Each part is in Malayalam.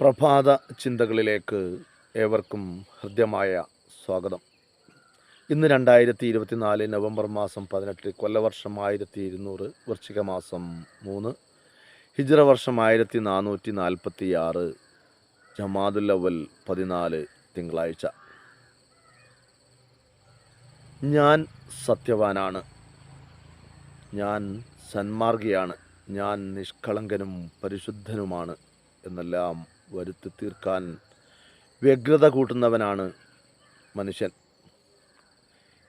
പ്രഭാത ചിന്തകളിലേക്ക് ഏവർക്കും ഹൃദ്യമായ സ്വാഗതം. ഇന്ന് രണ്ടായിരത്തി ഇരുപത്തിനാല് നവംബർ മാസം പതിനെട്ട് കൊല്ലവർഷം ആയിരത്തി ഇരുന്നൂറ് വൃശ്ചിക മാസം മൂന്ന് ഹിജ്റ വർഷം ആയിരത്തി നാനൂറ്റി നാൽപ്പത്തി ആറ് ജമാദുൽ അവൽ പതിനാല് തിങ്കളാഴ്ച. ഞാൻ സത്യവാനാണ്. ഞാൻ സന്മാർഗിയാണ്. ഞാൻ നിഷ്കളങ്കനും പരിശുദ്ധനുമാണ് എന്നെല്ലാം വരുത്തി തീർക്കാൻ വ്യഗ്രത കൂട്ടുന്നവനാണ് മനുഷ്യൻ.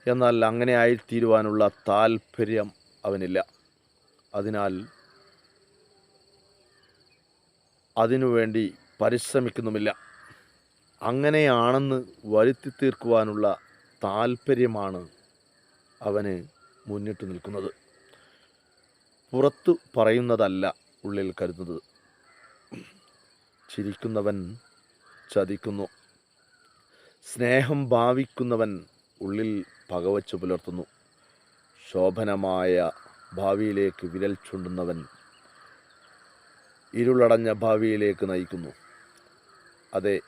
എന്നാൽ അങ്ങനെ ആയിത്തീരുവാനുള്ള താല്പര്യം അവനില്ല. അതിനാൽ അതിനുവേണ്ടി പരിശ്രമിക്കുന്നുമില്ല. അങ്ങനെയാണെന്ന് വരുത്തി തീർക്കുവാനുള്ള താല്പര്യമാണ് അവന് മുന്നിട്ട് നിൽക്കുന്നത്. പുറത്തു പറയുന്നതല്ല ഉള്ളിൽ കരുതുന്നത്. ചിരിക്കുന്നവൻ ചതിക്കുന്നു. സ്നേഹം ഭാവിക്കുന്നവൻ ഉള്ളിൽ പകവച്ചു പുലർത്തുന്നു. ശോഭനമായ ഭാവിയിലേക്ക് വിരൽ ചൂണ്ടുന്നവൻ ഇരുളടഞ്ഞ ഭാവിയിലേക്ക് നയിക്കുന്നു. അതെ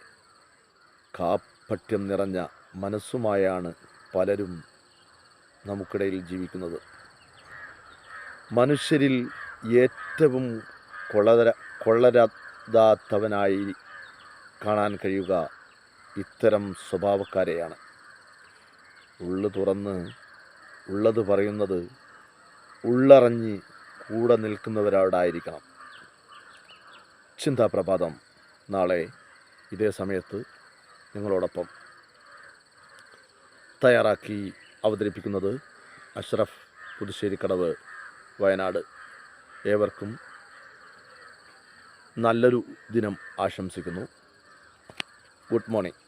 കാപ്പട്യം നിറഞ്ഞ മനസ്സുമായാണ് പലരും നമുക്കിടയിൽ ജീവിക്കുന്നത്. മനുഷ്യരിൽ ഏറ്റവും കൊള്ളര കൊള്ളരാതാത്തവനായി കാണാൻ കഴിയുക ഇത്തരം സ്വഭാവക്കാരെയാണ്. ഉള്ളു തുറന്ന് ഉള്ളത് പറയുന്നത് ഉള്ളറിഞ്ഞ് കൂടെ നിൽക്കുന്നവരോടായിരിക്കണം. ചിന്താപ്രഭാതം. നാളെ ഇതേ സമയത്ത് നിങ്ങളോടൊപ്പം. തയ്യാറാക്കി അവതരിപ്പിക്കുന്നത് അഷ്റഫ് പുതുശ്ശേരിക്കടവ് വയനാട്. ഏവർക്കും നല്ലൊരു ദിനം ആശംസിക്കുന്നു. Good morning.